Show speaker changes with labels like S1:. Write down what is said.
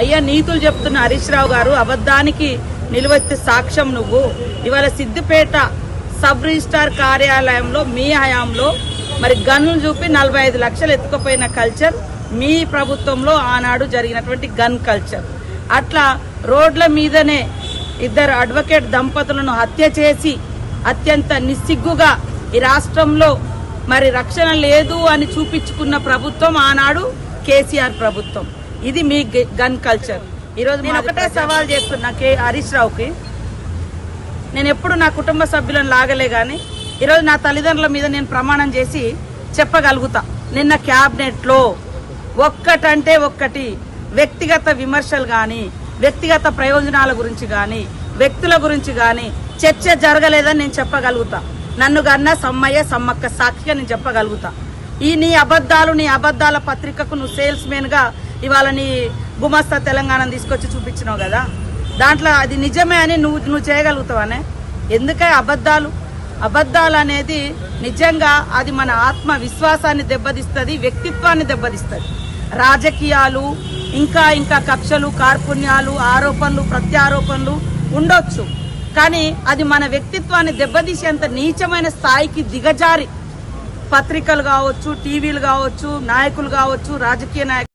S1: అయ్యా నీతులు చెప్తున్న హరీష్ రావు గారు అబద్ధానికి నిలువెత్తి సాక్ష్యం నువ్వు. ఇవాళ సిద్దిపేట సబ్ రిజిస్టార్ కార్యాలయంలో మీ హయాంలో మరి గన్ను చూపి నలభై ఐదు లక్షలు ఎత్తుకుపోయిన కల్చర్ మీ ప్రభుత్వంలో ఆనాడు జరిగినటువంటి గన్ కల్చర్ అట్లా రోడ్ల మీదనే ఇద్దరు అడ్వకేట్ దంపతులను హత్య చేసి అత్యంత నిస్సిగ్గుగా ఈ రాష్ట్రంలో మరి రక్షణ లేదు అని చూపించుకున్న ప్రభుత్వం ఆనాడు కేసీఆర్ ప్రభుత్వం. ఇది మీ గన్ కల్చర్. ఈరోజు నేను ఒకటే సవాల్ చేస్తున్నా కే హరీష్ రావుకి. నేను ఎప్పుడు నా కుటుంబ సభ్యులను లాగలే కానీ ఈరోజు నా తల్లిదండ్రుల మీద నేను ప్రమాణం చేసి చెప్పగలుగుతా. నిన్న క్యాబినెట్లో ఒక్కటంటే ఒక్కటి వ్యక్తిగత విమర్శలు కానీ వ్యక్తిగత ప్రయోజనాల గురించి కానీ వ్యక్తుల గురించి కానీ చర్చ జరగలేదని నేను చెప్పగలుగుతా. నన్ను గన్న సమ్మయ్య సమ్మక్క సాక్షిగా నేను చెప్పగలుగుతా. ఈ నీ అబద్ధాలు నీ అబద్ధాల పత్రికకు నువ్వు సేల్స్గా ఇవాళ నీ గుమస్తా తెలంగాణ తీసుకొచ్చి చూపించినావు కదా. దాంట్లో అది నిజమే అని నువ్వు నువ్వు చేయగలుగుతావనే? ఎందుకే అబద్ధాలు? అబద్ధాలు అనేది నిజంగా అది మన ఆత్మ విశ్వాసాన్ని దెబ్బతీస్తుంది వ్యక్తిత్వాన్ని దెబ్బతీస్తుంది. రాజకీయాలు ఇంకా ఇంకా కక్షలు కార్పుణ్యాలు ఆరోపణలు ప్రత్యారోపణలు ఉండొచ్చు. కానీ అది మన వ్యక్తిత్వాన్ని దెబ్బతీసేంత నీచమైన స్థాయికి దిగజారి. పత్రికలు కావచ్చు టీవీలు కావచ్చు నాయకులు కావచ్చు రాజకీయ నాయకులు